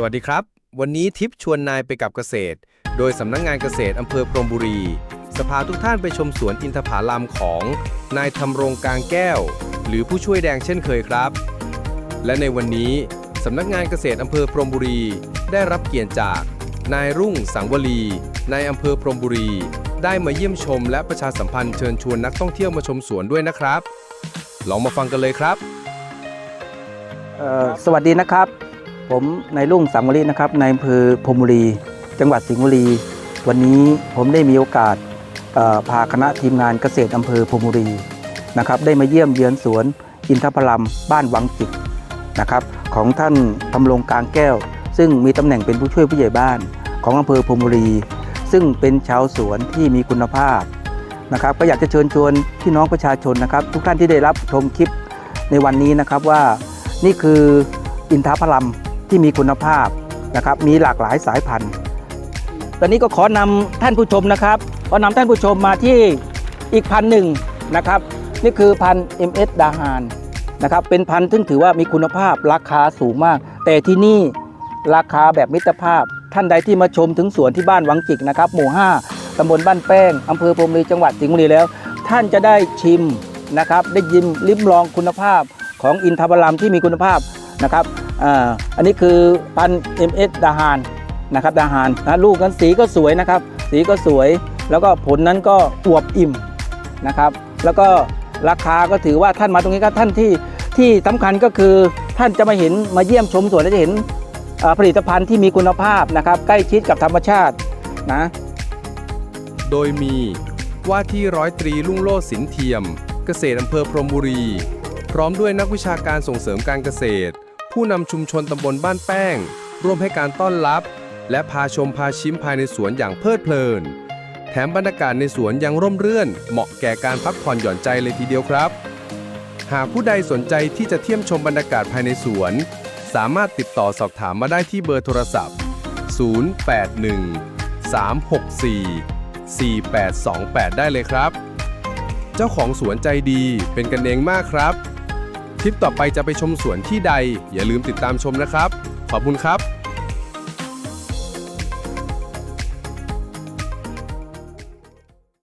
สวัสดีครับ วันนี้ทิปชวนนายไปกับเกษตร โดยสำนักงงานเกษตรอำเภอพรมบุรีสพาทุกท่านไปชมสวนอินทผลัมของ นายทำรงกลางแก้ว หรือผู้ช่วยแดงเช่นเคยครับ และในวันนี้สำนักงานเกษตรอำเภอพรมบุรี ได้รับเกียรติจาก นายรุ่งสังวลีนายอำเภอพรมบุรี ได้มาเยี่ยมชม และประชาสัมพันธ์เชิญชวนนักท่องเที่ยวมาชมสวนด้วยนะครับ ลองมาฟังกันเลยครับ เอ่อสวัสดีนะครับ ผมนายรุ่งสังวรีนะครับในอำเภอพรมบุรี จังหวัดสิงห์บุรี วันนี้ผมได้มีโอกาสพาคณะทีมงานเกษตรอำเภอพรมบุรีนะครับได้มาเยี่ยมเยือนสวนอินทผลัมบ้านวังจิกนะครับของท่านทำรงกลางแก้ว ซึ่งมีตำแหน่งเป็นผู้ช่วยผู้ใหญ่บ้านของอำเภอพรมบุรี ซึ่งเป็นชาวสวนที่มีคุณภาพนะครับก็อยากจะเชิญชวนพี่น้องประชาชนนะครับ ทุกท่านที่ได้รับชมคลิปในวันนี้นะครับว่านี่คืออินทผลัม ที่มีคุณภาพนะครับ มีหลากหลายสายพันธุ์ ตอนนี้ก็ขอนำท่านผู้ชมนะครับขอนำท่านผู้ชมมาที่อีกพันธุ์หนึ่งนะครับ นี่คือพันธุ์ MS ดาฮานนะครับ เป็นพันธุ์ซึ่งถือว่ามีคุณภาพราคาสูงมาก แต่ที่นี่ราคาแบบมิตรภาพ ท่านใดที่มาชมถึงสวนที่บ้านวังจิกนะครับ หมู่ 5ตำบลบ้านแป้งอำเภอพรมรีจังหวัดสิงห์บุรีแล้ว ท่านจะได้ชิมนะครับ ได้ยิมลิ้มลองคุณภาพของอินทผลัมที่มีคุณภาพนะครับ อันนี้คือพันธุ์ MS ดาฮานนะครับดาฮานนะลูกนั้นสีก็สวยนะครับ สีก็สวย แล้วก็ผลนั้นก็อวบอิ่มนะครับ แล้วก็ราคาก็ถือว่าท่านมาตรงนี้ก็ท่านที่ที่สำคัญก็คือท่านจะมาเห็นมาเยี่ยมชมสวนและจะเห็นผลิตภัณฑ์ที่มีคุณภาพนะครับ ใกล้ชิดกับธรรมชาตินะ โดยมีว่าที่ร้อยตรีลุ่งโลดสินเทียม เกษตรอำเภอพรมบุรี พร้อมด้วยนักวิชาการส่งเสริมการเกษตร ผู้นำชุมชนตำบลบ้านแป้ง ร่วมให้การต้อนรับ และพาชมพาชิมภายในสวนอย่างเพลิดเพลิน แถมบรรยากาศในสวนยังร่มรื่น เหมาะแก่การพักผ่อนหย่อนใจเลยทีเดียวครับ หากผู้ใดสนใจที่จะเที่ยมชมบรรยากาศภายในสวน สามารถติดต่อสอบถามมาได้ที่เบอร์โทรศัพท์ 081 364 4828 ได้เลยครับ เจ้าของสวนใจดีเป็นกันเองมากครับ ทริปต่อไปจะไปชมสวนที่ใด อย่าลืมติดตามชมนะครับ ขอบคุณครับ